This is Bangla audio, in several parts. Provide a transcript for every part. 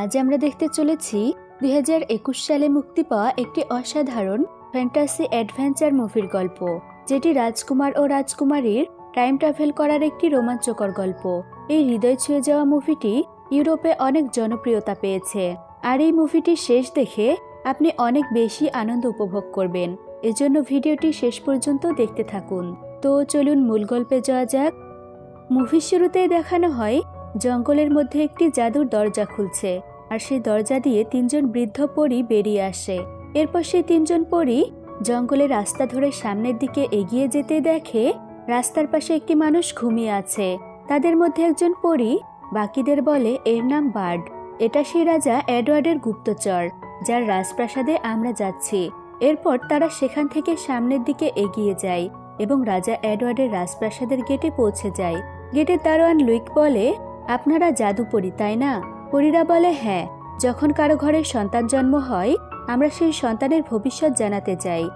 আজ আমরা দেখতে চলেছি দু হাজার একুশ সালে মুক্তি পাওয়া একটি অসাধারণ ফ্যান্টাসি অ্যাডভেঞ্চার মুভির গল্প, যেটি রাজকুমার ও রাজকুমারীর টাইম ট্রাভেল করার একটি রোমাঞ্চকর গল্প। এই হৃদয় ছুঁয়ে যাওয়া মুভিটি ইউরোপে অনেক জনপ্রিয়তা পেয়েছে, আর এই মুভিটি শেষ দেখে আপনি অনেক বেশি আনন্দ উপভোগ করবেন। এজন্য ভিডিওটি শেষ পর্যন্ত দেখতে থাকুন। তো চলুন মূল গল্পে যাওয়া যাক। মুভির শুরুতেই দেখানো হয় জঙ্গলের মধ্যে একটি জাদুর দরজা খুলছে, আর সেই দরজা দিয়ে তিনজন বৃদ্ধ পরী বেরিয়ে আসে। এরপর সেই তিনজন পরী জঙ্গলের রাস্তা ধরে সামনের দিকে এগিয়ে যেতে দেখে রাস্তার পাশে একটি মানুষ ঘুমিয়ে আছে। তাদের মধ্যে একজন পরী বাকিদের বলে, এর নাম বার্ড। এটা সেই রাজা এডওয়ার্ডের গুপ্তচর, যার রাজপ্রাসাদে আমরা যাচ্ছি। এরপর তারা সেখান থেকে সামনের দিকে এগিয়ে যায় এবং রাজা এডওয়ার্ডের রাজপ্রাসাদের গেটে পৌঁছে যায়। গেটের দারোয়ান লুইক বলে আপনারা জাদুপরি, তাই না? পরীরা বলে হ্যাঁ যখন কারও ঘরে সন্তান জন্ম হয়, আমরা সেই সন্তানের ভবিষ্যৎ জানাতে চাই।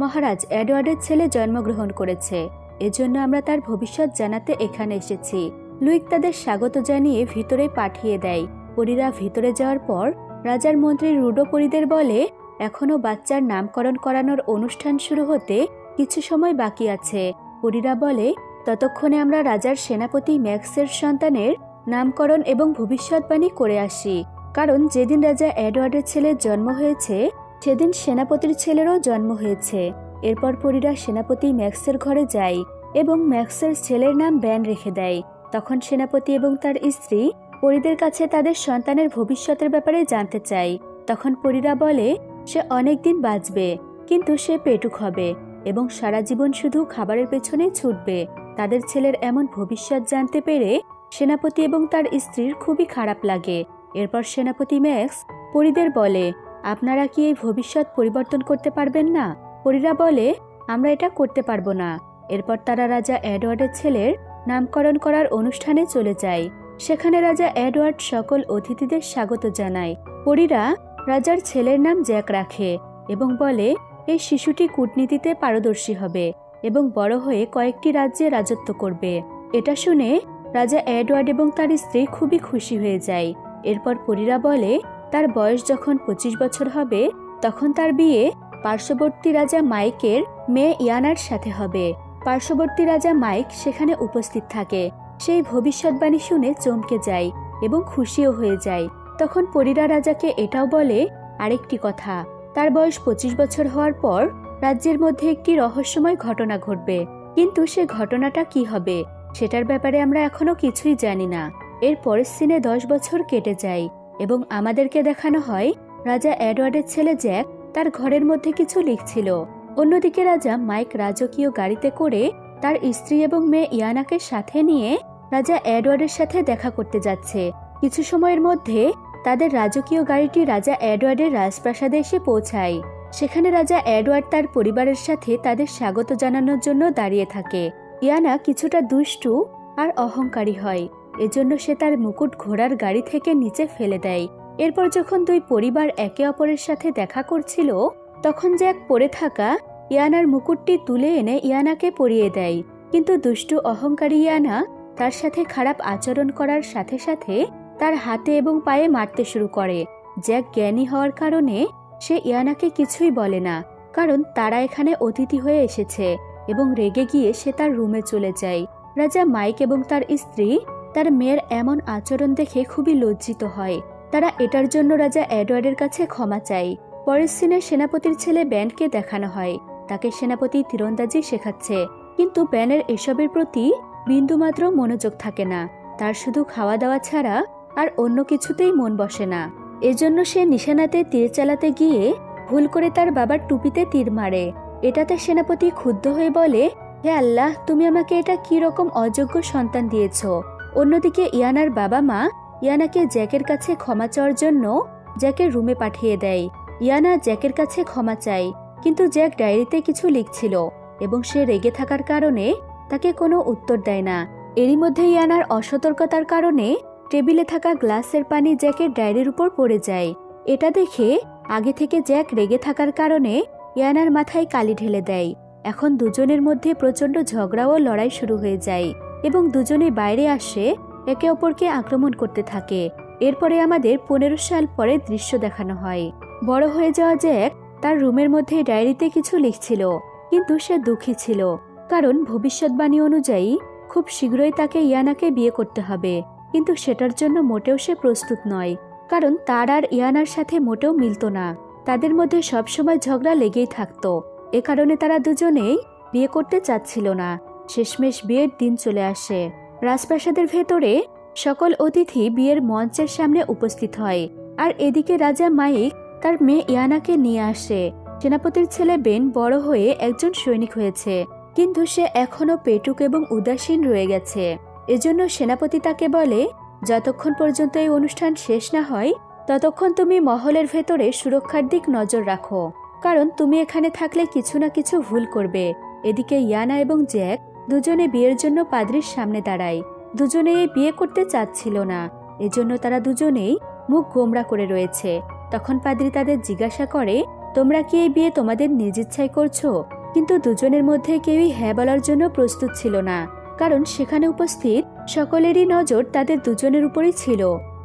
মহারাজ, এডওয়ার্ডের ছেলে জন্মগ্রহণ করেছে। এজন্য আমরা তার ভবিষ্যৎ জানাতে এখানে এসেছি। লুইক তাদের স্বাগত জানিয়ে ভিতরে পাঠিয়ে দেয়। পরীরা ভিতরে যাওয়ার পর, রাজার মন্ত্রী রুডো পরীদের বলে, এখনও বাচ্চার নামকরণ করানোর অনুষ্ঠান শুরু হতে কিছু সময় বাকি আছে। পরীরা বলে, ততক্ষণে আমরা রাজার সেনাপতি ম্যাক্সের সন্তানের নামকরণ এবং ভবিষ্যৎবাণী করে আসি। কারণ যেদিন রাজা এডওয়ার্ডের ছেলের জন্ম হয়েছে, সেদিন সেনাপতির ছেলেরও জন্ম হয়েছে। এরপর পরীরা সেনাপতি ম্যাক্সের ঘরে যায় এবং ম্যাক্সের ছেলের নাম ব্যান রেখে দেয়। তখন সেনাপতি এবং তার স্ত্রী পরীদের কাছে তাদের সন্তানের ভবিষ্যতের ব্যাপারে জানতে চায়। তখন পরীরা বলে, সে অনেক দিন বাঁচবে, কিন্তু সে পেটুক হবে এবং সারা জীবন শুধু খাবারের পেছনে ছুটবে। তাদের ছেলের এমন ভবিষ্যৎ জানতে পেরে সেনাপতি এবং তার স্ত্রীর খুবই খারাপ লাগে। এরপর সেনাপতি ম্যাক্স পরীদের বলে, আপনারা কি এই ভবিষ্যৎ পরিবর্তন করতে পারবেন না? পরীরা বলে, আমরা এটা করতে পারব না। এরপর তারা রাজা এডওয়ার্ডের ছেলের নামকরণ করার অনুষ্ঠানে চলে যায়। সেখানে রাজা এডওয়ার্ড সকল অতিথিদের স্বাগত জানায়। পরীরা রাজার ছেলের নাম জ্যাক রাখে এবং বলে, এই শিশুটি কূটনীতিতে পারদর্শী হবে এবং বড় হয়ে কয়েকটি রাজ্যে রাজত্ব করবে। এটা শুনে রাজা এডওয়ার্ড এবং তার স্ত্রী খুবই খুশি হয়ে যায়। এরপর পরীরা বলে, তার বয়স যখন পঁচিশ বছর হবে, তখন তার বিয়ে পার্শ্ববর্তী রাজা মাইকের মেয়ে ইয়ানার সাথে হবে। পার্শ্ববর্তী রাজা মাইক সেখানে উপস্থিত থাকে। সেই ভবিষ্যৎবাণী শুনে চমকে যায় এবং খুশিও হয়ে যায়। তখন পরীরা রাজাকে এটাও বলে, আরেকটি কথা, তার বয়স পঁচিশ বছর হওয়ার পর রাজ্যের মধ্যে একটি রহস্যময় ঘটনা ঘটবে। কিন্তু সে ঘটনাটা কি হবে? সেটার ব্যাপারে আমরা এখনও কিছুই জানি না। এর পরের সিনে দশ বছর কেটে যায় এবং আমাদেরকে দেখানো হয়, রাজা এডওয়ার্ডের ছেলে জ্যাক তার ঘরের মধ্যে কিছু লিখছিল। অন্যদিকে রাজা মাইক রাজকীয় গাড়িতে করে তার স্ত্রী এবং মেয়ে ইয়ানাকে সাথে নিয়ে রাজা এডওয়ার্ডের সাথে দেখা করতে যাচ্ছে। কিছু সময়ের মধ্যে তাদের রাজকীয় গাড়িটি রাজা এডওয়ার্ডের রাজপ্রাসাদে এসে পৌঁছায়। সেখানে রাজা এডওয়ার্ড তার পরিবারের সাথে তাদের স্বাগত জানানোর জন্য দাঁড়িয়ে থাকে। ইয়ানা কিছুটা দুষ্টু আর অহংকারী হয়। এজন্য সে তার মুকুট ঘোড়ার গাড়ি থেকে নিচে ফেলে দেয়। এরপর যখন দুই পরিবার একে অপরের সাথে দেখা করছিল, তখন জ্যাক পরে থাকা ইয়ানার মুকুটটি তুলে এনে ইয়ানাকে পরিয়ে দেয়। কিন্তু দুষ্টু অহংকারী ইয়ানা তার সাথে খারাপ আচরণ করার সাথে সাথে তার হাতে এবং পায়ে মারতে শুরু করে। জ্যাক জ্ঞানী হওয়ার কারণে সে ইয়ানাকে কিছুই বলে না, কারণ তারা এখানে অতিথি হয়ে এসেছে। এবং রেগে গিয়ে সে তার রুমে চলে যায়। রাজা মাইক এবং তার স্ত্রী, তার মেয়ের এমন আচরণ দেখে খুবই লজ্জিত হয়। তারা এটার জন্য রাজা এডওয়ার্ডের কাছে ক্ষমা চায়। পরের সিনে সেনাপতির ছেলে ব্যান্ডকে দেখানো হয়। তাকে সেনাপতি তীরন্দাজি শেখাচ্ছে। কিন্তু ব্যানের এসবের প্রতি বিন্দুমাত্র মনোযোগ থাকে না। তার শুধু খাওয়া দাওয়া ছাড়া আর অন্য কিছুতেই মন বসে না। এজন্য সে নিশানাতে তীর চালাতে গিয়ে ভুল করে তার বাবার টুপিতে তীর মারে। এটাতে সেনাপতি ক্ষুব্ধ হয়ে বলে, হে আল্লাহ, তুমি আমাকে এটা কি রকম অযোগ্য সন্তান দিয়েছ? অন্যদিকে ইয়ানার বাবা মা ইয়ানাকে জ্যাকের কাছে ক্ষমা চাওয়ার জন্য জ্যাকের রুমে পাঠিয়ে দেয়। ইয়ানা জ্যাকের কাছে ক্ষমা চায়, কিন্তু জ্যাক ডায়েরিতে কিছু লিখছিল এবং সে রেগে থাকার কারণে তাকে কোনো উত্তর দেয় না। এরই মধ্যে ইয়ানার অসতর্কতার কারণে টেবিলে থাকা গ্লাসের পানি জ্যাকের ডায়েরির উপর পড়ে যায়। এটা দেখে আগে থেকে জ্যাক রেগে থাকার কারণে ইয়ানার মাথায় কালি ঢেলে দেয়। এখন দুজনের মধ্যে প্রচণ্ড ঝগড়া ও লড়াই শুরু হয়ে যায় এবং দুজনে বাইরে আসে, একে অপরকে আক্রমণ করতে থাকে। এরপরে আমাদের পনেরো সাল পরে দৃশ্য দেখানো হয়। বড় হয়ে যাওয়া জ্যাক তার রুমের মধ্যে ডায়েরিতে কিছু লিখছিল, কিন্তু সে দুঃখী ছিল। কারণ ভবিষ্যৎবাণী অনুযায়ী খুব শীঘ্রই তাকে ইয়ানাকে বিয়ে করতে হবে, কিন্তু সেটার জন্য মোটেও সে প্রস্তুত নয়, কারণ তার আর ইয়ানার সাথে মোটেও মিলত না। তাদের মধ্যে সবসময় ঝগড়া লেগেই থাকতো। এ কারণে তারা দুজনেই বিয়ে করতে চাচ্ছিল না। শেষমেশ বিয়ের দিন চলে আসে। রাজপ্রাসাদের ভেতরে সকল অতিথি বিয়ের মঞ্চের সামনে উপস্থিত হয় আর এদিকে রাজা মাইক তার মেয়ে ইয়ানাকে নিয়ে আসে। সেনাপতির ছেলে বেন বড় হয়ে একজন সৈনিক হয়েছে, কিন্তু সে এখনও পেটুক এবং উদাসীন রয়ে গেছে। এজন্য সেনাপতি তাকে বলে, যতক্ষণ পর্যন্ত এই অনুষ্ঠান শেষ না হয় ততক্ষণ তুমি মহলের ভেতরে সুরক্ষার দিক নজর রাখো, কারণ তুমি এখানে থাকলে কিছু না কিছু ভুল করবে। এদিকে ইয়ানা এবং জ্যাক দুজনে বিয়ের জন্য পাদ্রির সামনে দাঁড়ায়। দুজনে এই বিয়ে করতে চাচ্ছিল না। এজন্য তারা দুজনেই মুখ গোমরা করে রয়েছে। তখন পাদ্রি তাদের জিজ্ঞাসা করে, তোমরা কি এই বিয়ে তোমাদের নিজ ইচ্ছায় করছ? কিন্তু দুজনের মধ্যে কেউই হ্যাঁ বলার জন্য প্রস্তুত ছিল না, কারণ সেখানে উপস্থিত সকলেরই নজর তাদের দুজনের উপরই ছিল।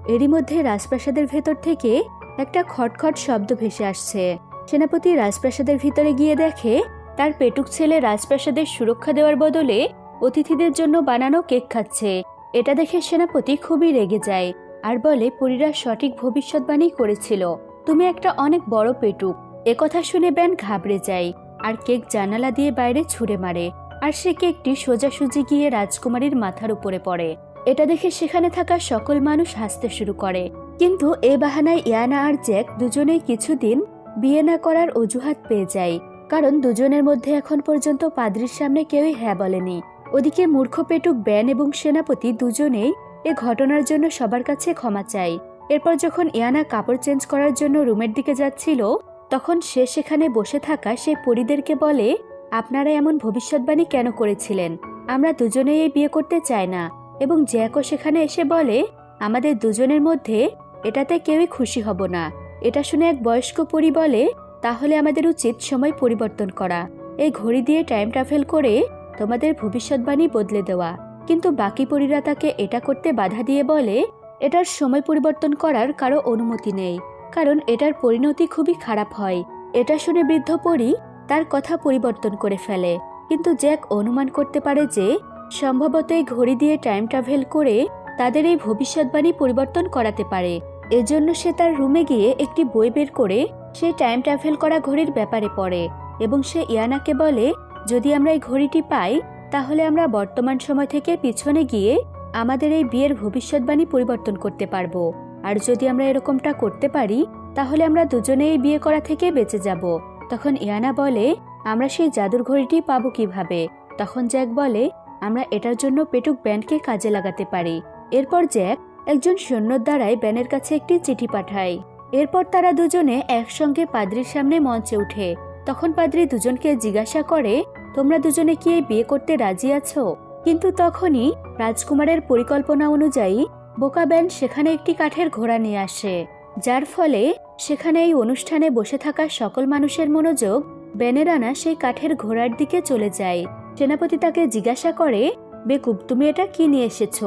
এরই মধ্যে রাজপ্রাসাদের ভেতর থেকে একটা খটখট শব্দ ভেসে আসছে। সেনাপতি রাজপ্রাসাদের ভিতরে গিয়ে দেখে, তার পেটুক ছেলে রাজপ্রাসাদের সুরক্ষা দেওয়ার বদলে অতিথিদের জন্য বানানো কেক খাচ্ছে। এটা দেখে সেনাপতি খুবই রেগে যায় আর বলে, পরীরা সঠিক ভবিষ্যৎবাণী করেছিল। তুমি একটা অনেক বড় পেটুক। একথা শুনে ব্যান ঘাবড়ে যায় আর কেক জানালা দিয়ে বাইরে ছুঁড়ে মারে। আর সে কেকটি সোজাসুজি গিয়ে রাজকুমারীর মাথার উপরে পড়ে। এটা দেখে সেখানে থাকা সকল মানুষ হাসতে শুরু করে। কিন্তু এ বাহানায় ইয়ানা আর জ্যাক দুজনেই কিছুদিন বিয়ে না করার অজুহাত পেয়ে যায়। কারণ দুজনের মধ্যে এখন পর্যন্ত পাদ্রির সামনে কেউই হ্যাঁ বলেনি। ওদিকে মূর্খ পেটুক ব্যান এবং সেনাপতি দুজনেই এ ঘটনার জন্য সবার কাছে ক্ষমা চায়। এরপর যখন ইয়ানা কাপড় চেঞ্জ করার জন্য রুমের দিকে যাচ্ছিল, তখন সে সেখানে বসে থাকা সেই পরিদেরকে বলে, আপনারা এমন ভবিষ্যৎবাণী কেন করেছিলেন? আমরা দুজনেই বিয়ে করতে চাই না। এবং জ্যাকও সেখানে এসে বলে, আমাদের দুজনের মধ্যে এটাতে কেউই খুশি হব না। এটা শুনে এক বয়স্ক পরি বলে, তাহলে আমাদের উচিত সময় পরিবর্তন করা। এই ঘড়ি দিয়ে টাইম ট্রাভেল করে তোমাদের ভবিষ্যৎবাণী বদলে দেওয়া। কিন্তু বাকি পরীরা তাকে এটা করতে বাধা দিয়ে বলে, এটার সময় পরিবর্তন করার কারও অনুমতি নেই, কারণ এটার পরিণতি খুবই খারাপ হয়। এটা শুনে বৃদ্ধ পরী তার কথা পরিবর্তন করে ফেলে। কিন্তু জ্যাক অনুমান করতে পারে যে সম্ভবত এই ঘড়ি দিয়ে টাইম ট্রাভেল করে তাদের এই ভবিষ্যৎবাণী পরিবর্তন করাতে পারে। এজন্য সে তার রুমে গিয়ে একটি বই বের করে সে টাইম ট্রাভেল করা ঘড়ির ব্যাপারে পড়ে এবং সে ইয়ানাকে বলে, যদি আমরা এই ঘড়িটি পাই, তাহলে আমরা বর্তমান সময় থেকে পিছনে গিয়ে আমাদের এই বিয়ের ভবিষ্যৎবাণী পরিবর্তন করতে পারব। আর যদি আমরা এরকমটা করতে পারি, তাহলে আমরা দুজনে এই বিয়ে করা থেকে বেঁচে যাব। তখন ইয়ানা বলে, আমরা সেই জাদুর ঘড়িটি পাবো কীভাবে? তখন জ্যাক বলে আমরা এটার জন্য পেটুক ব্যান্ডকে কাজে লাগাতে পারি। এরপর জ্যাক একজন সৈন্যর দ্বারাই ব্যানের কাছে একটি চিঠি পাঠায়। এরপর তারা দুজনে একসঙ্গে পাদ্রির সামনে মঞ্চে উঠে। তখন পাদ্রি দুজনকে জিজ্ঞাসা করে, তোমরা দুজনে কি এই বিয়ে করতে রাজি আছো? কিন্তু তখনই রাজকুমারের পরিকল্পনা অনুযায়ী বোকা ব্যান সেখানে একটি কাঠের ঘোড়া নিয়ে আসে। যার ফলে সেখানে এই অনুষ্ঠানে বসে থাকা সকল মানুষের মনোযোগ ব্যানের আনা সেই কাঠের ঘোড়ার দিকে চলে যায়। সেনাপতি তাকে জিজ্ঞাসা করে, বেকুব, তুমি এটা কি নিয়ে এসেছ?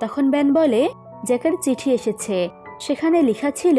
তখন ব্যান বলে জ্যাকের চিঠি এসেছে, সেখানে লেখা ছিল,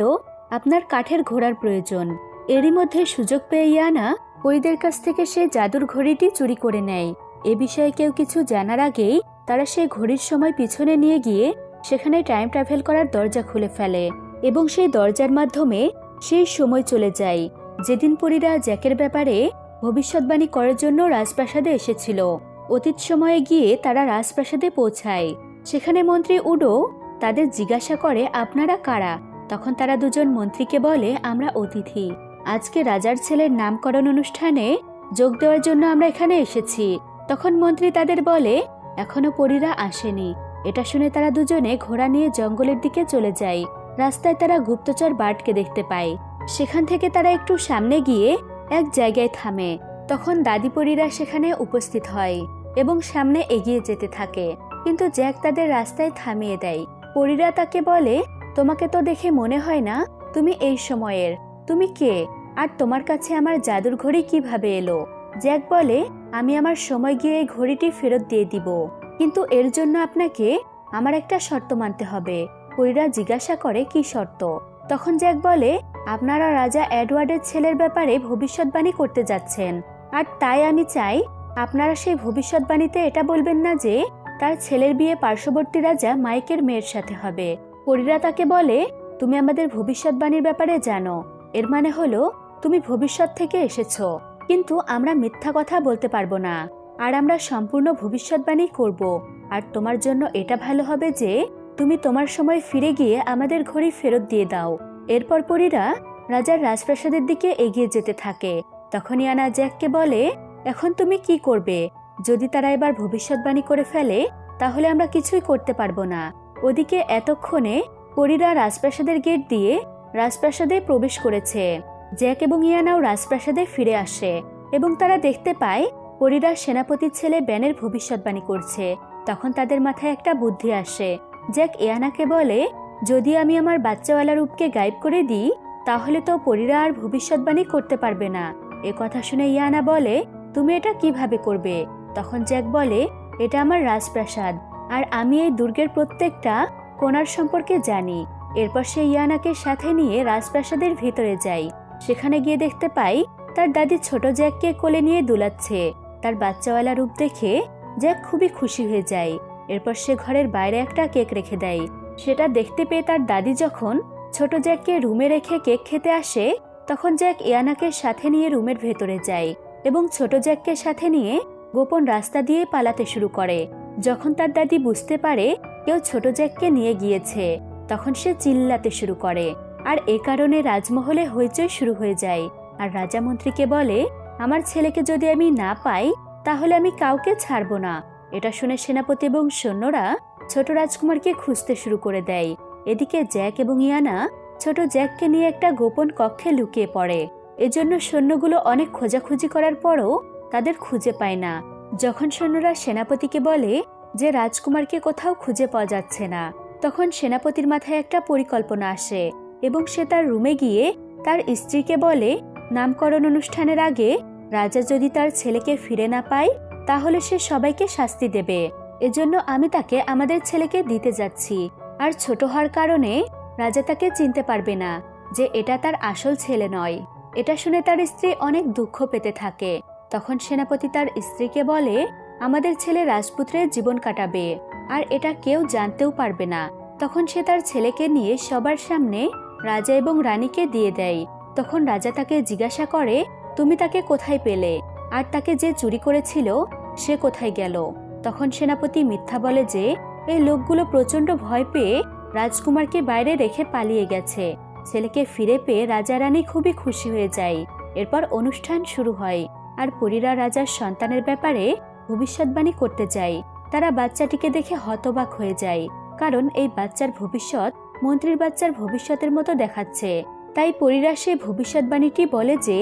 আপনার কাঠের ঘোড়ার প্রয়োজন। এরই মধ্যে সুযোগ পেয়ে ইয়ানা পরিদের কাছ থেকে সে জাদুর ঘড়িটি চুরি করে নেয়। এ বিষয়ে কেউ কিছু জানার আগেই তারা সেই ঘড়ির সময় পিছনে নিয়ে গিয়ে সেখানে টাইম ট্রাভেল করার দরজা খুলে ফেলে এবং সেই দরজার মাধ্যমে সেই সময় চলে যায়। যেদিন পরীরা জ্যাকের ব্যাপারে ভবিষ্যৎবাণী করার জন্য রাজপ্রাসাদে এসেছিল। অতীত সময়ে গিয়ে তারা রাজপ্রাসাদে পৌঁছায়। সেখানে মন্ত্রী উডো তাদের জিজ্ঞাসা করে, আপনারা কারা? তখন তারা দুজন মন্ত্রীকে বলে, আমরা অতিথি। আজকে রাজার ছেলের নামকরণ অনুষ্ঠানে যোগ দেওয়ার জন্য আমরা এখানে এসেছি। তখন মন্ত্রী তাদের বলে, এখনও পরীরা আসেনি। এটা শুনে তারা দুজনে ঘোড়া নিয়ে জঙ্গলের দিকে চলে যায়। রাস্তায় তারা গুপ্তচর বার্ডকে দেখতে পায়। সেখান থেকে তারা একটু সামনে গিয়ে এক জায়গায় থামে। তখন দাদিপরীরা সেখানে উপস্থিত হয় এবং সামনে এগিয়ে যেতে থাকে। কিন্তু জ্যাক তাদের রাস্তায় থামিয়ে দেয়। পরীরা তাকে বলে, তোমাকে তো দেখে মনে হয় না, তুমি এই সময়ের। তুমি কে? আর তোমার কাছে আমার জাদুর ঘড়ি কীভাবে এলো? জ্যাক বলে, আমি আমার সময় গিয়ে এই ঘড়িটি ফেরত দিয়ে দিব। কিন্তু এর জন্য আপনাকে আমার একটা শর্ত মানতে হবে। পরীরা জিজ্ঞাসা করে, কি শর্ত? তখন জ্যাক বলে আপনারা রাজা এডওয়ার্ডের ছেলের ব্যাপারে ভবিষ্যৎবাণী করতে যাচ্ছেন। আর তাই আমি চাই, আপনারা সেই ভবিষ্যৎবাণীতে এটা বলবেন না যে, তার ছেলের বিয়ে পার্শ্ববর্তী রাজা মাইকের মেয়ের সাথে হবে। পরীরা তাকে বলে, তুমি আমাদের ভবিষ্যৎবাণীর ব্যাপারে জানো। এর মানে হলো, তুমি ভবিষ্যৎ থেকে এসেছ। কিন্তু আমরা মিথ্যা কথা বলতে পারব না। আর আমরা সম্পূর্ণ ভবিষ্যৎবাণী করব। আর তোমার জন্য এটা ভালো হবে যে, তুমি তোমার সময় ফিরে গিয়ে আমাদের ঘড়ি ফেরত দিয়ে দাও। এরপর পরীরা রাজার রাজপ্রাসাদের দিকে এগিয়ে যেতে থাকে। তখনই আনা জ্যাককে বলে, এখন তুমি কি করবে? যদি তারা এবার ভবিষ্যৎবাণী করে ফেলে, তাহলে আমরা কিছুই করতে পারব না। ওদিকে এতক্ষণে পরীরা রাজপ্রাসাদের গেট দিয়ে রাজপ্রাসাদে প্রবেশ করেছে। জ্যাক এবং ইয়ানাও রাজপ্রাসাদে ফিরে আসে এবং তারা দেখতে পায়, পরীরা সেনাপতির ছেলে ব্যানের ভবিষ্যৎবাণী করছে। তখন তাদের মাথায় একটা বুদ্ধি আসে। জ্যাক ইয়ানাকে বলে যদি আমি আমার বাচ্চাওয়ালা রূপকে গায়েব করে দিই, তাহলে তো পরীরা আর ভবিষ্যৎবাণী করতে পারবে না। এ কথা শুনে ইয়ানা বলে, তুমি এটা কীভাবে করবে? তখন জ্যাক বলে, এটা আমার রাজপ্রাসাদ, আর আমি এই দুর্গের প্রত্যেকটা কোনার সম্পর্কে জানি। এরপর সে ইয়ানাকে সাথে নিয়ে রাজপ্রাসাদের ভিতরে যাই সেখানে গিয়ে দেখতে পাই, তার দাদি ছোট জ্যাককে কোলে নিয়ে দুলাচ্ছে। তার বাচ্চাওয়ালা রূপ দেখে জ্যাক খুবই খুশি হয়ে যায়। এরপর সে ঘরের বাইরে একটা কেক রেখে দেয়। সেটা দেখতে পেয়ে তার দাদি যখন ছোট জ্যাককে রুমে রেখে কেক খেতে আসে, তখন জ্যাক ইয়ানাকে সাথে নিয়ে রুমের ভেতরে যায় এবং ছোট জ্যাককে সাথে নিয়ে গোপন রাস্তা দিয়ে পালাতে শুরু করে। যখন তার দাদি বুঝতে পারে কেউ ছোট জ্যাককে নিয়ে গিয়েছে, তখন সে চিল্লাতে শুরু করে। আর এ কারণে রাজমহলে হইচই শুরু হয়ে যায়। আর রাজামন্ত্রীকে বলে, আমার ছেলেকে যদি আমি না পাই, তাহলে আমি কাউকে ছাড়বো না। এটা শুনে সেনাপতি এবং সৈন্যরা ছোট রাজকুমারকে খুঁজতে শুরু করে দেয়। এদিকে জ্যাক এবং ইয়ানা ছোট জ্যাককে নিয়ে একটা গোপন কক্ষে লুকিয়ে পড়ে। এজন্য সৈন্যগুলো অনেক খোঁজাখুঁজি করার পরও তাদের খুঁজে পায় না। যখন সৈন্যরা সেনাপতিকে বলে যে রাজকুমারকে কোথাও খুঁজে পাওয়া যাচ্ছে না, তখন সেনাপতির মাথায় একটা পরিকল্পনা আসে এবং সে তার রুমে গিয়ে তার স্ত্রীকে বলে, নামকরণ অনুষ্ঠানের আগে রাজা যদি তার ছেলেকে ফিরে না পায়, তাহলে সে সবাইকে শাস্তি দেবে। এজন্য আমি তাকে আমাদের ছেলেকে দিতে যাচ্ছি। আর ছোট হওয়ার কারণে রাজা তাকে চিনতে পারবে না যে এটা তার আসল ছেলে নয়। এটা শুনে তার স্ত্রী অনেক দুঃখ পেতে থাকে। তখন সেনাপতি তার স্ত্রীকে বলে, আমাদের ছেলে রাজপুত্রের জীবন কাটাবে, আর এটা কেউ জানতেও পারবে না। তখন সে তার ছেলেকে নিয়ে সবার সামনে রাজা এবং রানীকে দিয়ে দেয়। তখন রাজা তাকে জিজ্ঞাসা করে, তুমি তাকে কোথায় পেলে? আর তাকে যে চুরি করেছিল, সে কোথায় গেল? তখন সেনাপতি মিথ্যা বলে যে, এই লোকগুলো প্রচণ্ড ভয় পেয়ে রাজকুমারকে বাইরে রেখে পালিয়ে গেছে। ছেলেকে ফিরে পেয়ে রাজা রানী খুবই খুশি হয়ে যায়। এরপর অনুষ্ঠান শুরু হয় আর পরীরা রাজার সন্তানের ব্যাপারে ভবিষ্যৎবাণী করতে যায়। তারা বাচ্চাটিকে দেখে হতবাক হয়ে যায়, কারণ এই বাচ্চার ভবিষ্যৎ মন্ত্রীর বাচ্চার ভবিষ্যতের মতো দেখাচ্ছে। তাই পরীরা সে ভবিষ্যৎবাণীটি বলে যে,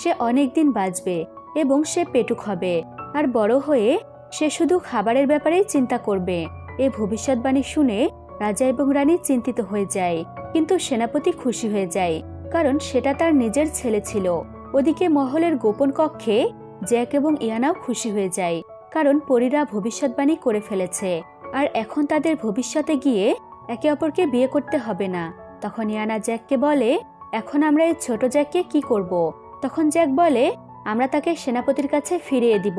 সে অনেকদিন বাঁচবে এবং সে পেটুক হবে। আর বড় হয়ে সে শুধু খাবারের ব্যাপারেই চিন্তা করবে। এ ভবিষ্যৎবাণী শুনে রাজা এবং রানী চিন্তিত হয়ে যায়, কিন্তু সেনাপতি খুশি হয়ে যায়, কারণ সেটা তার নিজের ছেলে ছিল। ওদিকে মহলের গোপন কক্ষে জ্যাক এবং ইয়ানাও খুশি হয়ে যায়, কারণ পরীরা ভবিষ্যৎবাণী করে ফেলেছে। আর এখন তাদের ভবিষ্যতে গিয়ে একে অপরকে বিয়ে করতে হবে না। তখন ইয়ানা জ্যাককে বলে, এখন আমরা এই ছোট জ্যাককে কি করব। তখন জ্যাক বলে, আমরা তাকে সেনাপতির কাছে ফিরিয়ে দিব।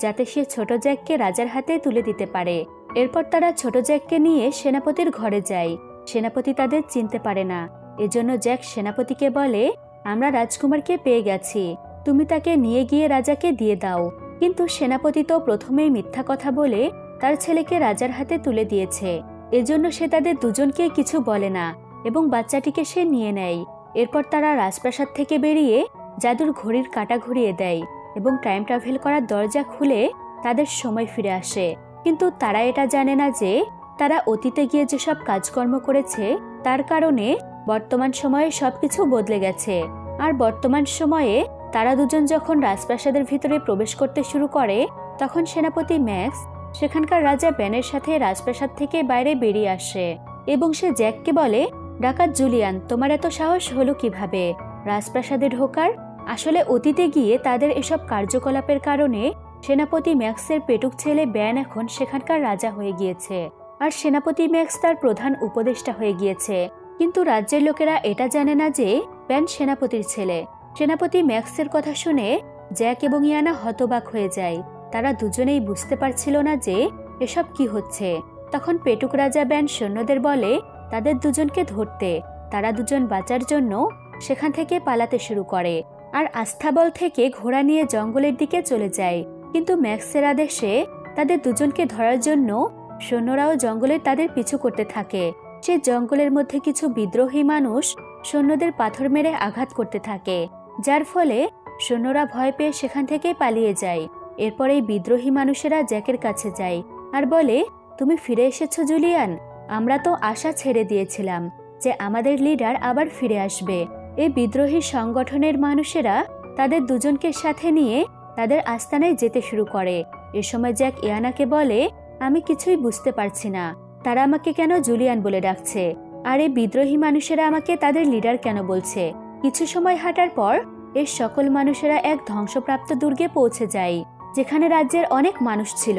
যাতে সে ছোট জ্যাককে রাজার হাতে তুলে দিতে পারে। এরপর তারা ছোট জ্যাককে নিয়ে সেনাপতির ঘরে যায়। সেনাপতি তাদের চিনতে পারে না। এজন্য জ্যাক সেনাপতিকে বলে, আমরা রাজকুমারকে পেয়ে গেছি। তুমি তাকে নিয়ে গিয়ে রাজাকে দিয়ে দাও। কিন্তু সেনাপতি তো প্রথমেই মিথ্যা কথা বলে তার ছেলেকে রাজার হাতে তুলে দিয়েছে। এজন্য সে তাদের দুজনকে কিছু বলে না এবং বাচ্চাটিকে সে নিয়ে নেয়। এরপর তারা রাজপ্রাসাদ থেকে বেরিয়ে জাদুর ঘড়ির কাটা ঘুরিয়ে দেয়। এবং টাইম ট্রাভেল করার দরজা খুলে তাদের সময় ফিরে আসে। কিন্তু তারা এটা জানে না যে তারা অতীতে গিয়ে যেসব কাজকর্ম করেছে, তার কারণে বর্তমান সময়ে সবকিছু বদলে গেছে। আর বর্তমান সময়ে তারা দুজন যখন রাজপ্রাসাদের ভিতরে প্রবেশ করতে শুরু করে, তখন সেনাপতি ম্যাক্স সেখানকার রাজা ব্যানের সাথে রাজপ্রাসাদ থেকে বাইরে বেরিয়ে আসে এবং সে জ্যাককে বলে, ডাকাত জুলিয়ান, তোমার এত সাহস হলো কীভাবে? রাজপ্রাসাদে ঢোকার আসলে অতীতে গিয়ে তাদের এসব কার্যকলাপের কারণে সেনাপতি ম্যাক্সের পেটুক ছেলে ব্যান এখন সেখানকার রাজা হয়ে গিয়েছে। আর সেনাপতি ম্যাক্স তার প্রধান উপদেষ্টা হয়ে গিয়েছে। কিন্তু রাজ্যের লোকেরা এটা জানে না যে ব্যান সেনাপতির ছেলে। সেনাপতি ম্যাক্সের কথা শুনে জ্যাক এবং ইয়ানা হতবাক হয়ে যায়। তারা দুজনেই বুঝতে পারছিল না যে এসব কি হচ্ছে। তখন পেটুক রাজা ব্যান সৈন্যদের বলে, তাদের দুজনকে ধরতে। তারা দুজন বাঁচার জন্য সেখান থেকে পালাতে শুরু করে। আর আস্থাবল থেকে ঘোড়া নিয়ে জঙ্গলের দিকে চলে যায়। কিন্তু ম্যাক্সের আদেশে তাদের দুজনকে ধরার জন্য সৈন্যরাও জঙ্গলে তাদের পিছু করতে থাকে। সে জঙ্গলের মধ্যে কিছু বিদ্রোহী মানুষ সৈন্যদের পাথর মেরে আঘাত করতে থাকে, যার ফলে সৈন্যরা ভয় পেয়ে সেখান থেকে পালিয়ে যায়। এরপর এই বিদ্রোহী মানুষেরা জ্যাকের কাছে যায় আর বলে, তুমি ফিরে এসেছ, জুলিয়ান? আমরা তো আশা ছেড়ে দিয়েছিলাম যে আমাদের লিডার আবার ফিরে আসবে। এই বিদ্রোহী সংগঠনের মানুষেরা তাদের দুজনকে সাথে নিয়ে তাদের আস্তানায় যেতে শুরু করে। এ সময় জ্যাক ইয়ানাকে বলে, আমি কিছুই বুঝতে পারছি না। তারা আমাকে কেন জুলিয়ান বলে ডাকছে? আর এই বিদ্রোহী মানুষেরা আমাকে তাদের লিডার কেন বলছে? কিছু সময় হাঁটার পর এর সকল মানুষেরা এক ধ্বংসপ্রাপ্ত দুর্গে পৌঁছে যায়, যেখানে রাজ্যের অনেক মানুষ ছিল।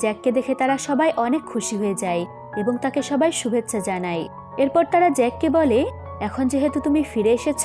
জ্যাককে দেখে তারা সবাই অনেক খুশি হয়ে যায় এবং তাকে সবাই শুভেচ্ছা জানায়। এরপর তারা জ্যাককে বলে এখন যেহেতু তুমি ফিরে এসেছ,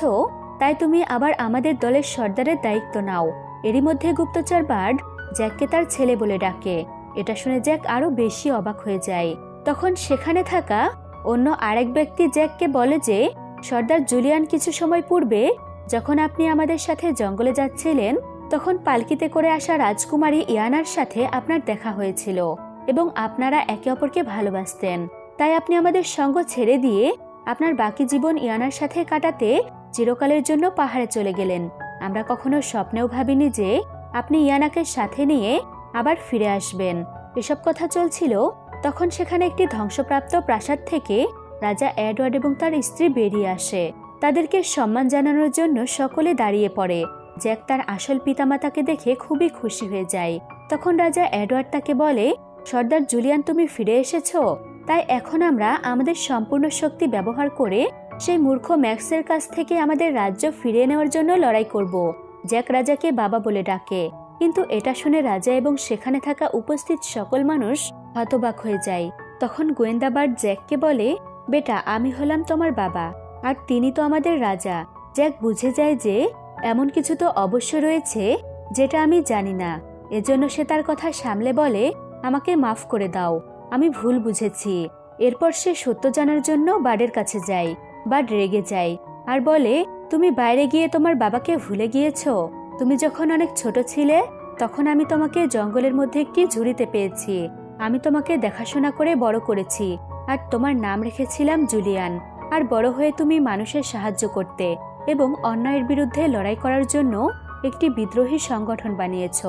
তাই তুমি আবার আমাদের দলের সর্দারের দায়িত্ব নাও। এরই মধ্যে গুপ্তচর বার্ড জ্যাককে তার ছেলে বলে ডাকে। এটা শুনে জ্যাক আরও বেশি অবাক হয়ে যায়। তখন সেখানে থাকা অন্য আরেক ব্যক্তি জ্যাককে বলে যে, সর্দার জুলিয়ান কিছু সময় পূর্বে যখন আপনি আমাদের সাথে জঙ্গলে যাচ্ছিলেন, তখন পালকিতে করে আসা রাজকুমারী ইয়ানার সাথে আপনার দেখা হয়েছিল এবং আপনারা একে অপরকে ভালোবাসতেন। তাই আপনি আমাদের সঙ্গ ছেড়ে দিয়ে আপনার বাকি জীবন ইয়ানার সাথে কাটাতে চিরকালের জন্য পাহাড়ে চলে গেলেন। আমরা কখনো স্বপ্নেও ভাবিনি যে আপনি ইয়ানাকে সাথে নিয়ে আবার ফিরে আসবেন। এসব কথা চলছিল তখন সেখানে একটি ধ্বংসপ্রাপ্ত প্রাসাদ থেকে রাজা এডওয়ার্ড এবং তার স্ত্রী বেরিয়ে আসে। তাদেরকে সম্মান জানানোর জন্য সকলে দাঁড়িয়ে পড়ে। জ্যাক তার আসল পিতামাতাকে দেখে খুবই খুশি হয়ে যায়। তখন রাজা এডওয়ার্ড তাকে বলে, সর্দার জুলিয়ান, তুমি ফিরে এসেছ? তাই এখন আমরা আমাদের সম্পূর্ণ শক্তি ব্যবহার করে সেই মূর্খ ম্যাক্সের কাছ থেকে আমাদের রাজ্য ফিরিয়ে নেওয়ার জন্য লড়াই করব। জ্যাক রাজাকে বাবা বলে ডাকে। কিন্তু এটা শুনে রাজা এবং সেখানে থাকা উপস্থিত সকল মানুষ হতবাক হয়ে যায়। তখন গোয়েন্দাবার্ড জ্যাককে বলে, বেটা, আমি হলাম তোমার বাবা, আর তিনি তো আমাদের রাজা। জ্যাক বুঝে যায় যে এমন কিছু তো অবশ্য রয়েছে যেটা আমি জানি না। এজন্য সে তার কথা সামলে বলে, আমাকে মাফ করে দাও। আমি ভুল বুঝেছি। এরপর সে সত্য জানার জন্য বার্ডের কাছে যায়, বাড রেগে যায় আর বলে, তুমি বাইরে গিয়ে তোমার বাবাকে ভুলে গিয়েছ? তুমি যখন অনেক ছোট ছিলে, তখন আমি তোমাকে জঙ্গলের মধ্যে একটি ঝুড়িতে পেয়েছি। আমি তোমাকে দেখাশোনা করে বড় করেছি আর তোমার নাম রেখেছিলাম জুলিয়ান। আর বড় হয়ে তুমি মানুষের সাহায্য করতে এবং অন্যায়ের বিরুদ্ধে লড়াই করার জন্য একটি বিদ্রোহী সংগঠন বানিয়েছ।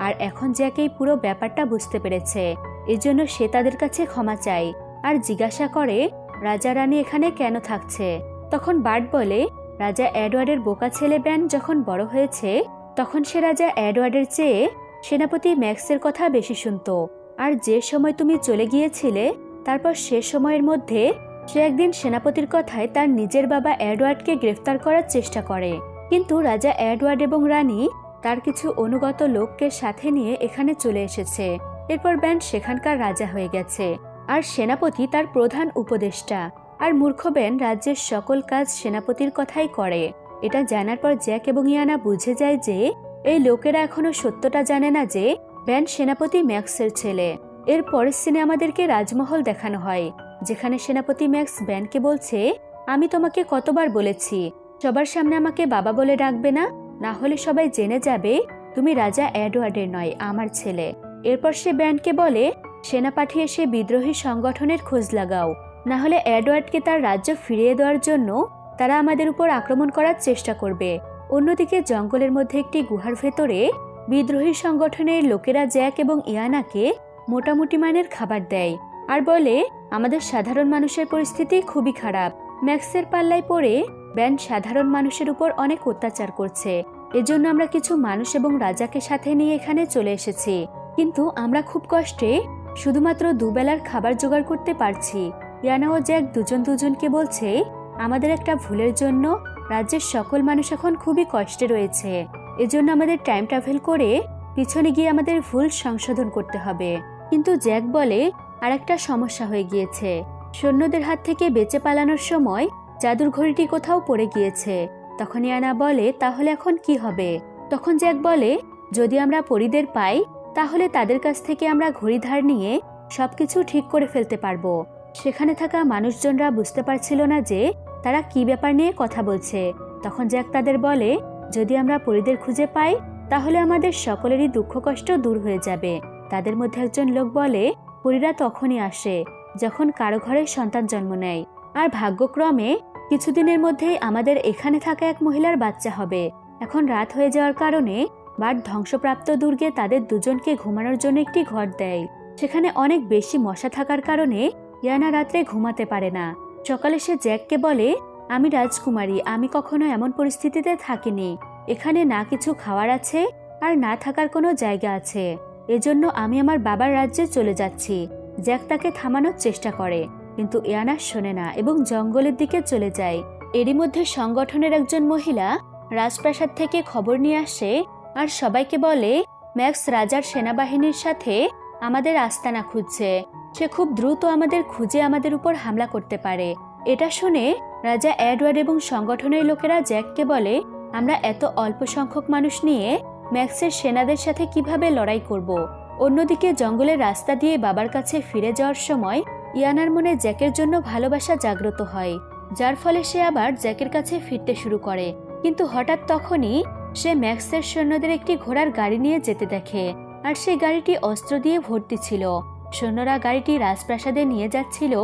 আর এখন জ্যাক এই পুরো ব্যাপারটা বুঝতে পেরেছে। এজন্য সে তাদের কাছে ক্ষমা চায় আর জিজ্ঞাসা করে, রাজা রানী এখানে কেন থাকছে? তখন বার্ড বলে, রাজা অ্যাডওয়ার্ডের বোকা ছেলে ব্যান যখন বড় হয়েছে, তখন সে রাজা অ্যাডওয়ার্ডের চেয়ে সেনাপতি ম্যাক্সের কথা বেশি শুনত। আর যে সময় তুমি চলে গিয়েছিলে, তারপর সে সময়ের মধ্যে সে একদিন সেনাপতির কথায় তার নিজের বাবা অ্যাডওয়ার্ডকে গ্রেফতার করার চেষ্টা করে। কিন্তু রাজা অ্যাডওয়ার্ড এবং রানী তার কিছু অনুগত লোককে সাথে নিয়ে এখানে চলে এসেছে। এরপর ব্যান সেখানকার রাজা হয়ে গেছে। আর সেনাপতি তার প্রধান উপদেষ্টা। আর মূর্খ ব্যান রাজ্যের সকল কাজ সেনাপতির কথাই করে। এটা জানার পর জ্যাক এবং ইয়ানা বুঝে যায় যে, এই লোকেরা এখনও সত্যটা জানে না যে ব্যান সেনাপতি ম্যাক্সের ছেলে। এর পরের সিনে আমাদেরকে রাজমহল দেখানো হয়, যেখানে সেনাপতি ম্যাক্স ব্যানকে বলছে, আমি তোমাকে কতবার বলেছি, সবার সামনে আমাকে বাবা বলে ডাকবে না? না হলে সবাই জেনে যাবে, তুমি রাজা এডওয়ার্ডের নয়, আমার ছেলে। এরপর সে ব্যান্ডকে বলে, সেনা পাঠিয়ে সে বিদ্রোহী সংগঠনের খোঁজ লাগাও। না হলে এডওয়ার্ডকে তার রাজ্য ফিরিয়ে দেওয়ার জন্য তারা আমাদের উপর আক্রমণ করার চেষ্টা করবে। অন্যদিকে জঙ্গলের মধ্যে একটি গুহার ভেতরে বিদ্রোহী সংগঠনের লোকেরা জ্যাক এবং ইয়ানাকে মোটামুটি মানের খাবার দেয় আর বলে, আমাদের সাধারণ মানুষের পরিস্থিতি খুবই খারাপ। ম্যাক্সের পাল্লায় পড়ে ব্যান্ড সাধারণ মানুষের উপর অনেক অত্যাচার করছে। এজন্য আমরা কিছু মানুষ এবং রাজাকে সাথে নিয়ে এখানে চলে এসেছি। কিন্তু আমরা খুব কষ্টে শুধুমাত্র দুবেলার খাবার জোগাড় করতে পারছি। ইয়ানা ও জ্যাক দুজন দুজনকে বলছে, আমাদের একটা ভুলের জন্য রাজ্যের সকল মানুষ এখন খুবই কষ্টে রয়েছে। এজন্য আমাদের টাইম ট্রাভেল করে পিছনে গিয়ে আমাদের ভুল সংশোধন করতে হবে। কিন্তু জ্যাক বলে আর একটা সমস্যা হয়ে গিয়েছে। সৈন্যদের হাত থেকে বেঁচে পালানোর সময় জাদুর ঘড়িটি কোথাও পড়ে গিয়েছে। তখন ইয়ানা বলে, তাহলে এখন কি হবে? তখন জ্যাক বলে, যদি আমরা পরিদের পাই তাহলে তাদের কাছ থেকে আমরা ঘড়ি ধার নিয়ে সবকিছু ঠিক করে ফেলতে পারব। সেখানে থাকা মানুষজনরা বুঝতে পারছিল না যে তারা কি ব্যাপার নিয়ে কথা বলছে। তখন জ্যাক তাদের বলে, যদি আমরা পরিদের খুঁজে পাই, তাহলে আমাদের সকলেরই দুঃখ কষ্ট দূর হয়ে যাবে। তাদের মধ্যে একজন লোক বলে, পরীরা তখনই আসে, যখন কারও ঘরে সন্তান জন্ম নেয়। আর ভাগ্যক্রমে কিছুদিনের মধ্যেই আমাদের এখানে থাকা এক মহিলার বাচ্চা হবে। এখন রাত হয়ে যাওয়ার কারণে বাট ধ্বংসপ্রাপ্ত দুর্গে তাদের দুজনকে ঘুমানোর জন্য একটি ঘর দেয়। সেখানে অনেক বেশি মশা থাকার কারণে ইয়ানা রাত্রে ঘুমাতে পারে না। সকালে সে জ্যাককে বলে, আমি রাজকুমারী, আমি কখনো এমন পরিস্থিতিতে থাকিনি। এখানে না কিছু খাওয়ার আছে আর না থাকার কোনো জায়গা আছে। এজন্য আমি আমার বাবার রাজ্যে চলে যাচ্ছি জ্যাক তাকে থামানোর চেষ্টা করে, কিন্তু ইয়ানা শোনে না এবং জঙ্গলের দিকে চলে যায়। এরই মধ্যে সংগঠনের একজন মহিলা রাজপ্রাসাদ থেকে খবর নিয়ে আসে আর সবাইকে বলে, ম্যাক্স রাজার সেনাবাহিনীর সাথে আমাদের আস্তানা খুঁজছে। সে খুব দ্রুত আমাদের খুঁজে আমাদের উপর হামলা করতে পারে। এটা শুনে রাজা এডওয়ার্ড এবং সংগঠনের লোকেরা জ্যাককে বলে, আমরা এত অল্প সংখ্যক মানুষ নিয়ে ম্যাক্সের সেনাদের সাথে কীভাবে লড়াই করব? অন্যদিকে জঙ্গলের রাস্তা দিয়ে বাবার কাছে ফিরে যাওয়ার সময় ইয়ানার মনে জ্যাকের জন্য ভালোবাসা জাগ্রত হয়, যার ফলে সে আবার জ্যাকের কাছে ফিরতে শুরু করে। কিন্তু হঠাৎ তখনই সে ম্যাক্সের সৈন্যদের একটি ঘোড়ার গাড়ি নিয়ে যেতে দেখে, আর সেই গাড়িটি অস্ত্র দিয়ে ভর্তি ছিল। সৈন্যরা গাড়িটি রাজপ্রাসাদে নিয়ে যাচ্ছিল,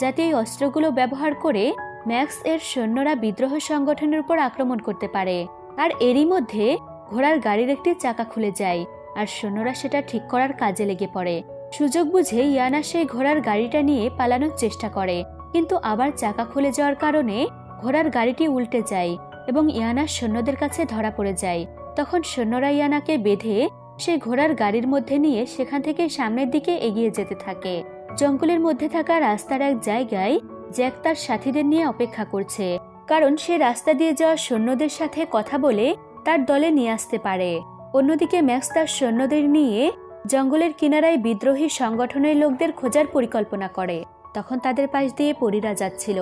যাতে এই অস্ত্রগুলো ব্যবহার করে ম্যাক্স এর সৈন্যরা বিদ্রোহ সংগঠনের উপর আক্রমণ করতে পারে। আর এরই মধ্যে ঘোড়ার গাড়ির একটি চাকা খুলে যায়, আর সৈন্যরা সেটা ঠিক করার কাজে লেগে পড়ে। সুযোগ বুঝে ইয়ানা সেই ঘোড়ার গাড়িটা নিয়ে পালানোর চেষ্টা করে, কিন্তু আবার চাকা খুলে যাওয়ার কারণে ঘোড়ার গাড়িটি উল্টে যায় এবং ইয়ানা সৈন্যদের কাছে ধরা পড়ে যায়। তখন সৈন্যরা ইয়ানাকে বেঁধে সে ঘোড়ার গাড়ির মধ্যে নিয়ে সেখান থেকে সামনের দিকে এগিয়ে যেতে থাকে। জঙ্গলের মধ্যে থাকা রাস্তার এক জায়গায় জ্যাক তার সাথীদের নিয়ে অপেক্ষা করছে, কারণ সে রাস্তা দিয়ে যাওয়া সৈন্যদের সাথে কথা বলে তার দলে নিয়ে আসতে পারে। অন্যদিকে ম্যাক্স তার সৈন্যদের নিয়ে জঙ্গলের কিনারায় বিদ্রোহী সংগঠনের লোকদের খোঁজার পরিকল্পনা করে। তখন তাদের পাশ দিয়ে পরীরা যাচ্ছিল,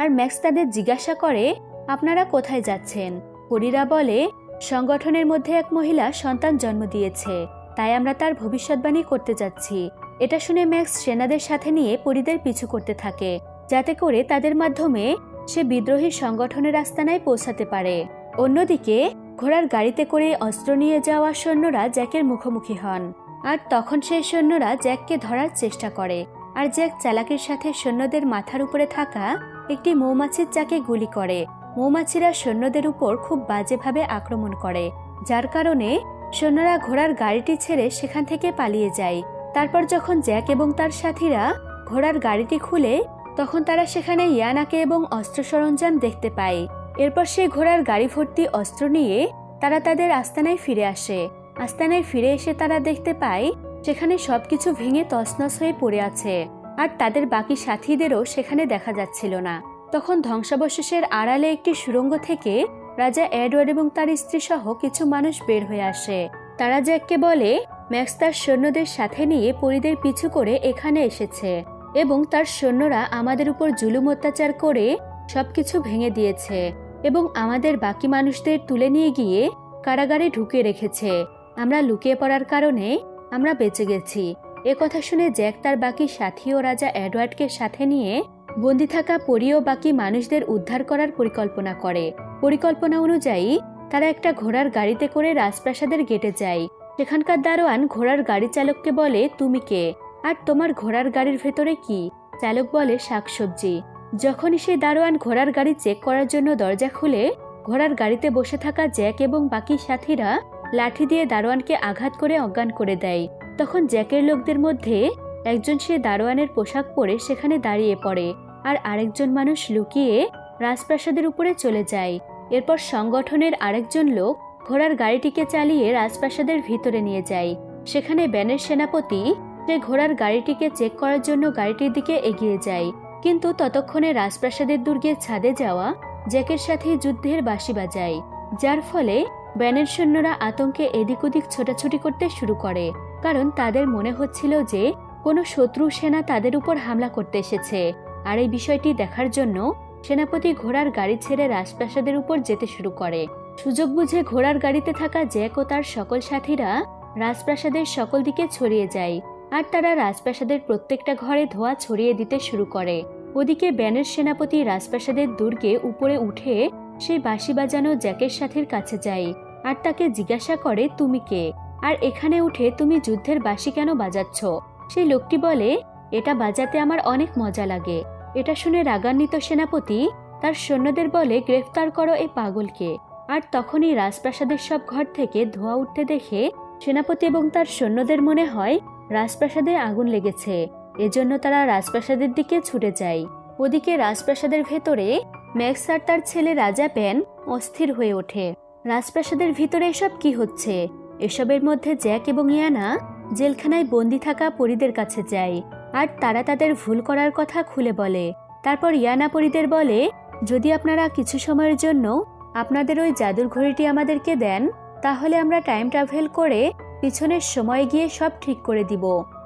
আর ম্যাক্স তাদের জিজ্ঞাসা করে আপনারা কোথায় যাচ্ছেন? পরীরা বলে, সংগঠনের মধ্যে এক মহিলা সন্তান জন্ম দিয়েছে, তাই আমরা তার ভবিষ্যৎবাণী করতে যাচ্ছি। এটা শুনে ম্যাক্স সেনাদের সাথে নিয়ে পরীদের পিছু করতে থাকে, যাতে করে তাদের মাধ্যমে সে বিদ্রোহী সংগঠনের আস্তানায় পৌঁছাতে পারে। অন্যদিকে, ঘোড়ার গাড়িতে করে অস্ত্র নিয়ে যাওয়া সৈন্যরা জ্যাকের মুখোমুখি হন, আর তখন সেই সৈন্যরা জ্যাককে ধরার চেষ্টা করে, আর জ্যাক চালাকির সাথে সৈন্যদের মাথার উপরে থাকা একটি মৌমাছির চাকে গুলি করে। মৌমাছিরা সৈন্যদের উপর খুব বাজেভাবে আক্রমণ করে, যার কারণে সৈন্যরা ঘোড়ার গাড়িটি ছেড়ে সেখান থেকে পালিয়ে যায়। তারপর যখন জ্যাক এবং তার সাথীরা ঘোড়ার গাড়িটি খুলে, তখন তারা সেখানে ইয়ানাকে এবং অস্ত্র সরঞ্জাম দেখতে পায়। এরপর সেই ঘোড়ার গাড়ি ভর্তি অস্ত্র নিয়ে তারা তাদের আস্তানায় ফিরে আসে। আস্তানায় ফিরে এসে তারা দেখতে পায়, সেখানে সবকিছু ভেঙে তছনছ হয়ে পড়ে আছে। আর তাদের বাকি সাথীদেরও সেখানে দেখা যাচ্ছিল না। তখন ধ্বংসাবশেষের আড়ালে একটি সুড়ঙ্গ থেকে রাজা এডওয়ার্ড এবং তার স্ত্রী সহ কিছু মানুষ বের হয়ে আসে। তারা জ্যাককে বলে ম্যাক্স তার সৈন্যদের সাথে নিয়ে পরিদের পিছু করে এখানে এসেছে এবং তার সৈন্যরা আমাদের উপর জুলুম অত্যাচার করে সবকিছু ভেঙে দিয়েছে এবং আমাদের বাকি মানুষদের তুলে নিয়ে গিয়ে কারাগারে ঢুকে রেখেছে। আমরা লুকিয়ে পড়ার কারণে আমরা বেঁচে গেছি। এ কথা শুনে জ্যাক তার বাকি সাথী ও রাজা এডওয়ার্ডকে সাথে নিয়ে বন্দি থাকা পরি ও বাকি মানুষদের উদ্ধার করার পরিকল্পনা করে। পরিকল্পনা অনুযায়ী, তারা একটা ঘোড়ার গাড়িতে করে রাজপ্রাসাদের গেটে যায়। সেখানকার দারোয়ান ঘোড়ার গাড়ি চালককে বলে, তুমি কে? আর তোমার ঘোড়ার গাড়ির ভেতরে কি? চালক বলে, শাকসবজি। যখনই সেই দারোয়ান ঘোড়ার গাড়ি চেক করার জন্য দরজা খুলে, ঘোড়ার গাড়িতে বসে থাকা জ্যাক এবং বাকি সাথীরা লাঠি দিয়ে দারোয়ানকে আঘাত করে অজ্ঞান করে দেয়। তখন জ্যাকের লোকদের মধ্যে একজন সে দারোয়ানের পোশাক পরে সেখানে দাঁড়িয়ে পড়ে। আর আরেকজন মানুষ লুকিয়ে রাজপ্রাসাদের উপরে চলে যায়। এরপর সংগঠনের আরেকজন লোক ঘোড়ার গাড়িটিকে চালিয়ে রাজপ্রাসাদের ভিতরে নিয়ে যায়। সেখানে ব্যানের সেনাপতি, সে ঘোড়ার গাড়িটিকে চেক করার জন্য গাড়িটির দিকে এগিয়ে যায়। কিন্তু ততক্ষণে রাজপ্রাসাদের দুর্গের ছাদে যাওয়া জ্যাকের সাথে যুদ্ধের বাঁশি বাজায়, যার ফলে ব্যানের সৈন্যরা আতঙ্কে এদিক ওদিক ছোটাছুটি করতে শুরু করে, কারণ তাদের মনে হচ্ছিল যে কোনো শত্রু সেনা তাদের উপর হামলা করতে এসেছে। আর এই বিষয়টি দেখার জন্য সেনাপতি ঘোড়ার গাড়ি ছেড়ে রাজপ্রাসাদের উপর যেতে শুরু করে। সুযোগ বুঝে ঘোড়ার গাড়িতে থাকা জ্যাক ও তার সকল সাথীরা রাজপ্রাসাদের সকল দিকে ছড়িয়ে যায় আর তারা রাজপ্রাসাদের প্রত্যেকটা ঘরে ধোঁয়া ছড়িয়ে দিতে শুরু করে। ওদিকে ব্যানের সেনাপতি রাজপ্রাসাদের দুর্গে উপরে উঠে সেই বাঁশি বাজানো জ্যাকের সাথীর কাছে যায় আর তাকে জিজ্ঞাসা করে, তুমি কে? আর এখানে উঠে তুমি যুদ্ধের বাঁশি কেন বাজাচ্ছ? সেই লোকটি বলে, এটা বাজাতে আমার অনেক মজা লাগে। এটা শুনে রাগান্বিত সেনাপতি তার সৈন্যদের বলে, গ্রেফতার করো এই পাগলকে। আর তখনই রাজপ্রাসাদের সব ঘর থেকে ধোঁয়া উঠতে দেখে সেনাপতি এবং তার সৈন্যদের মনে হয়, রাজপ্রাসাদে আগুন লেগেছে। এজন্য তারা রাজপ্রাসাদের দিকে ছুটে যায়। ওদিকে রাজপ্রাসাদের ভেতরে ম্যাক্স আর তার ছেলে রাজা প্যান অস্থির হয়ে ওঠে। রাজপ্রাসাদের ভিতরে এসব কি হচ্ছে? এসবের মধ্যে জ্যাক এবং ইয়ানা জেলখানায় বন্দি থাকা পরিদের কাছে যায়। আর তারা তাদের ভুল করার কথা খুলে বলে। তারপর ইয়ানা পরিদের বলে, যদি আপনারা কিছু সময়ের জন্য আপনাদের ওই জাদুর ঘড়িটি আমাদেরকে দেন, তাহলে আমরা টাইম ট্রাভেল করে পিছনের সময় গিয়ে সব ঠিক করে দিব।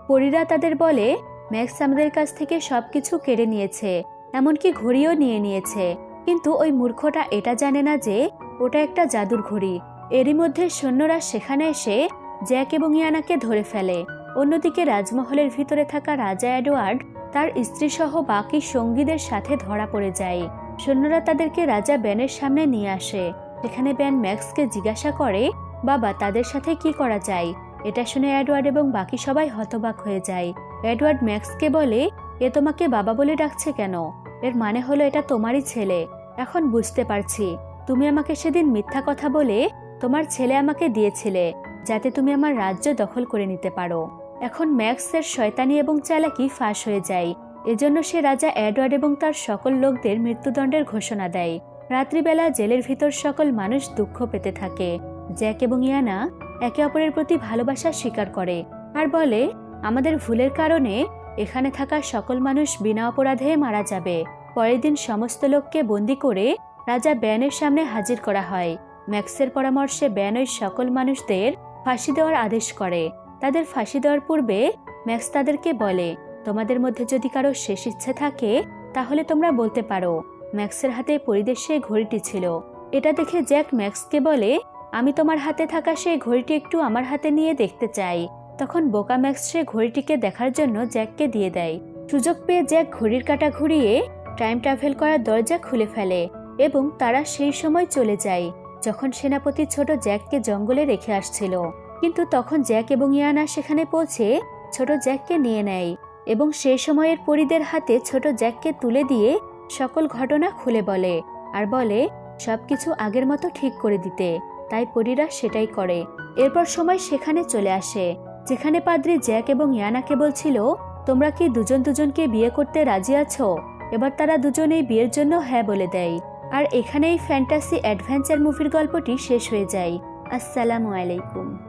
পরীরা তাদের বলে, ম্যাক্স আমাদের কাছ থেকে সব কিছু কেড়ে নিয়েছে, এমনকি ঘড়িও নিয়ে নিয়েছে। কিন্তু ওই মূর্খটা এটা জানে না যে ওটা একটা জাদুর ঘড়ি। এরই মধ্যে সৈন্যরা সেখানে এসে জ্যাক এবং ইয়ানাকে ধরে ফেলে। অন্যদিকে রাজমহলের ভিতরে থাকা রাজা এডওয়ার্ড তার স্ত্রী সহ বাকি সঙ্গীদের সাথে ধরা পড়ে যায়। সৈন্যরা তাদেরকে রাজা ব্যানের সামনে নিয়ে আসে। সেখানে ব্যান ম্যাক্সকে জিজ্ঞাসা করে, বাবা, তাদের সাথে কি করা যায়? এটা শুনে অ্যাডওয়ার্ড এবং বাকি সবাই হতবাক হয়ে যায়। অ্যাডওয়ার্ড ম্যাক্সকে বলে, এ তোমাকে বাবা বলে ডাকছে কেন? এর মানে হলো এটা তোমারই ছেলে। এখন বুঝতে পারছি। তুমি আমাকে সেদিন মিথ্যা কথা বলে তোমার ছেলে আমাকে দিয়েছিলে, যাতে তুমি আমার রাজ্য দখল করে নিতে পারো। এখন ম্যাক্সের শয়তানি এবং চালাকি ফাঁস হয়ে যায়। এজন্য সে রাজা অ্যাডওয়ার্ড এবং তার সকল লোকদের মৃত্যুদণ্ডের ঘোষণা দেয়। রাত্রিবেলা জেলের ভিতর সকল মানুষ দুঃখ পেতে থাকে। জ্যাক এবং ইয়ানা একে অপরের প্রতি ভালোবাসা স্বীকার করে আর বলে, আমাদের ভুলের কারণে এখানে থাকা সকল মানুষ বিনা অপরাধে মারা যাবে। পরের দিন সমস্ত লোককে বন্দি করে রাজা ব্যানের সামনে হাজির করা হয়। ম্যাক্সের পরামর্শে ব্যান ওই সকল মানুষদের ফাঁসি দেওয়ার আদেশ করে। তাদের ফাঁসি দেওয়ার পূর্বে ম্যাক্স তাদেরকে বলে, তোমাদের মধ্যে যদি কারও শেষ ইচ্ছে থাকে, তাহলে তোমরা বলতে পারো, ম্যাক্সের হাতে পরিদেশে ঘড়িটি ছিল। এটা দেখে জ্যাক ম্যাক্সকে বলে, আমি তোমার হাতে থাকা সেই ঘড়িটি একটু আমার হাতে নিয়ে দেখতে চাই। তখন বোকা ম্যাক্স সে ঘড়িটিকে দেখার জন্য জ্যাককে দিয়ে দেয়। সুযোগ পেয়ে জ্যাক ঘড়ির কাটা ঘুরিয়ে টাইম ট্রাভেল করার দরজা খুলে ফেলে এবং তারা সেই সময় চলে যায়, যখন সেনাপতি ছোট জ্যাককে জঙ্গলে রেখে আসছিল। কিন্তু তখন জ্যাক এবং ইয়ানা সেখানে পৌঁছে ছোট জ্যাককে নিয়ে নেয় এবং সেই সময়ের পরিদের হাতে ছোট জ্যাককে তুলে দিয়ে সকল ঘটনা খুলে বলে আর বলে, সবকিছু আগের মতো ঠিক করে দিতে। তাই পরীরা সেটাই করে। এরপর সময় সেখানে চলে আসে, যেখানে পাদ্রি জ্যাক এবং ইয়ানাকে বলছিল, তোমরা কি দুজন দুজনকে বিয়ে করতে রাজি আছো? এবার তারা দুজনেই বিয়ের জন্য হ্যাঁ বলে দেয়। আর এখানেই ফ্যান্টাসি অ্যাডভেঞ্চার মুভির গল্পটি শেষ হয়ে যায়। আসসালামু আলাইকুম।